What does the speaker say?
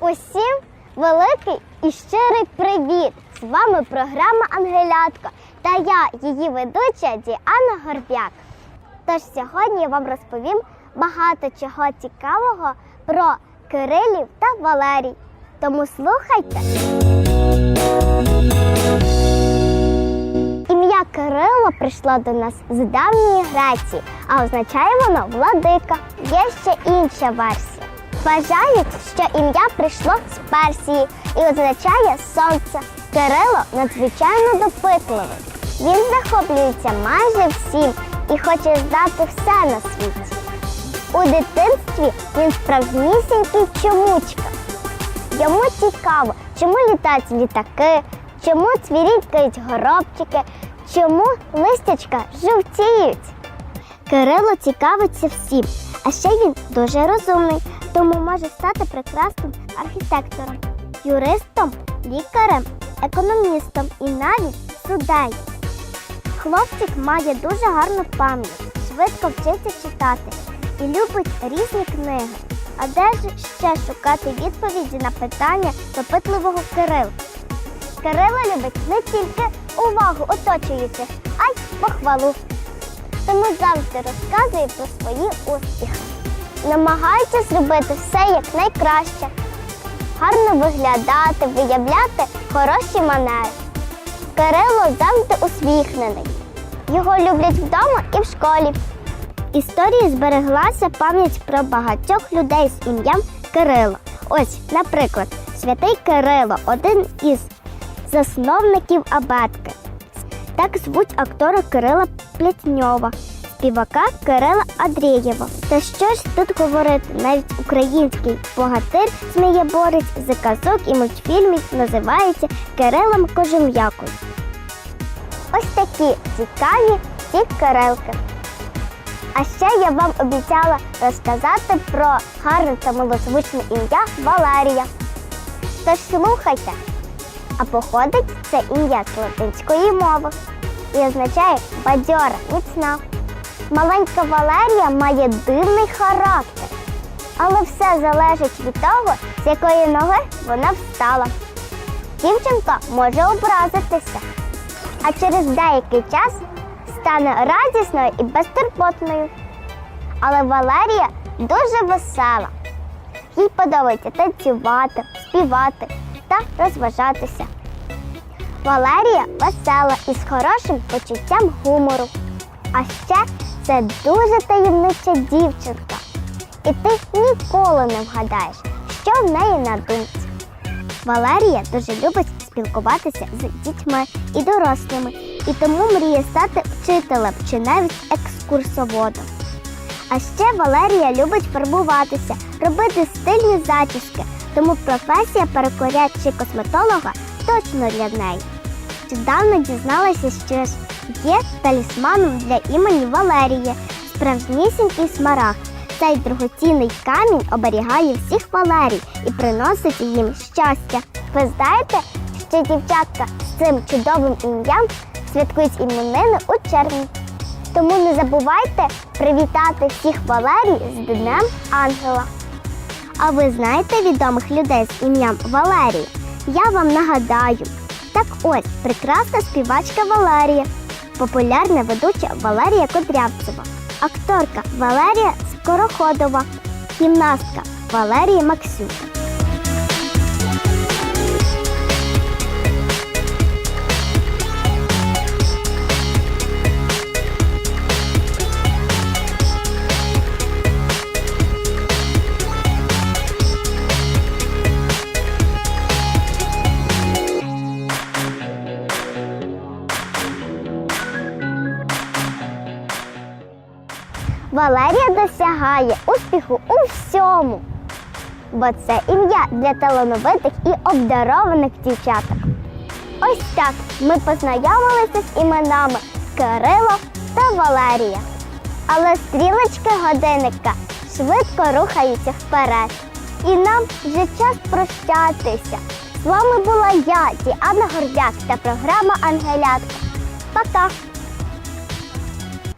Усім великий і щирий привіт! З вами програма Ангелятко та я, її ведуча Діана Горбяк. Тож сьогодні я вам розповім багато чого цікавого про Кирилів та Валерій. Тому слухайте. Ім'я Кирило прийшло до нас з давньої Греції, а означає воно владика. Є ще інша версія. Вважають, що ім'я прийшло з Персії і означає сонце. Кирило надзвичайно допитливий. Він захоплюється майже всім і хоче знати все на світі. У дитинстві він справжнісінький чомучка. Йому цікаво, чому літають літаки, чому цвірінькають горобчики, чому листячка жовтіють. Кирило цікавиться всім, а ще він дуже розумний, тому може стати прекрасним архітектором, юристом, лікарем, економістом і навіть суддею. Хлопчик має дуже гарну пам'ять, швидко вчиться читати і любить різні книги. А де ж ще шукати відповіді на питання допитливого Кирила? Кирило любить не тільки увагу оточуючих, а й похвалу. Тому завжди розказує про свої успіхи. Намагається зробити все як найкраще, гарно виглядати, виявляти хороші манери. Кирило завжди усміхнений. Його люблять вдома і в школі. Історії збереглася пам'ять про багатьох людей з ім'ям Кирило. Ось, наприклад, святий Кирило один із засновників абетки. Так звуть актора Кирила Плетньова, співака Кирила Андрієва. Та що ж тут говорити? Навіть український богатир Змієборець з казок і мультфільмів називається Кирилом Кожем'якою. Ось такі цікаві ці Кирилки. А ще я вам обіцяла розказати про гарне та милозвучне ім'я Валерія. Тож слухайте, а походить це ім'я з латинської мови і означає бадьора, міцна. Маленька Валерія має дивний характер, але все залежить від того, з якої ноги вона встала. Дівчинка може образитися, а через деякий час стане радісною і безтурботною. Але Валерія дуже весела. Їй подобається танцювати, співати та розважатися. Валерія весела і з хорошим почуттям гумору. А ще це дуже таємнича дівчинка. І ти ніколи не вгадаєш, що в неї на думці. Валерія дуже любить спілкуватися з дітьми і дорослими, і тому мріє стати вчителем чи навіть екскурсоводом. А ще Валерія любить фарбуватися, робити стильні зачіски, тому професія перукаря чи косметолога точно для неї. Недавно дізналася, що є талісманом для імені Валерії, справжнісінький смарагд. Цей дорогоцінний камінь оберігає всіх Валерій і приносить їм щастя. Ви знаєте, що дівчатка з цим чудовим ім'ям святкують іменини у червні. Тому не забувайте привітати всіх Валерій з Днем Ангела. А ви знаєте відомих людей з ім'ям Валерій? Я вам нагадаю. Так ось прекрасна співачка Валерія, популярна ведуча Валерія Кодрявцева, акторка Валерія Скороходова, гімнастка Валерія Максюк. Валерія досягає успіху у всьому, бо це ім'я для талановитих і обдарованих дівчаток. Ось так ми познайомилися з іменами Кирило та Валерія. Але стрілочки годинника швидко рухаються вперед. І нам вже час прощатися. З вами була я, Діана Гордяк та програма Ангелятка. Пока!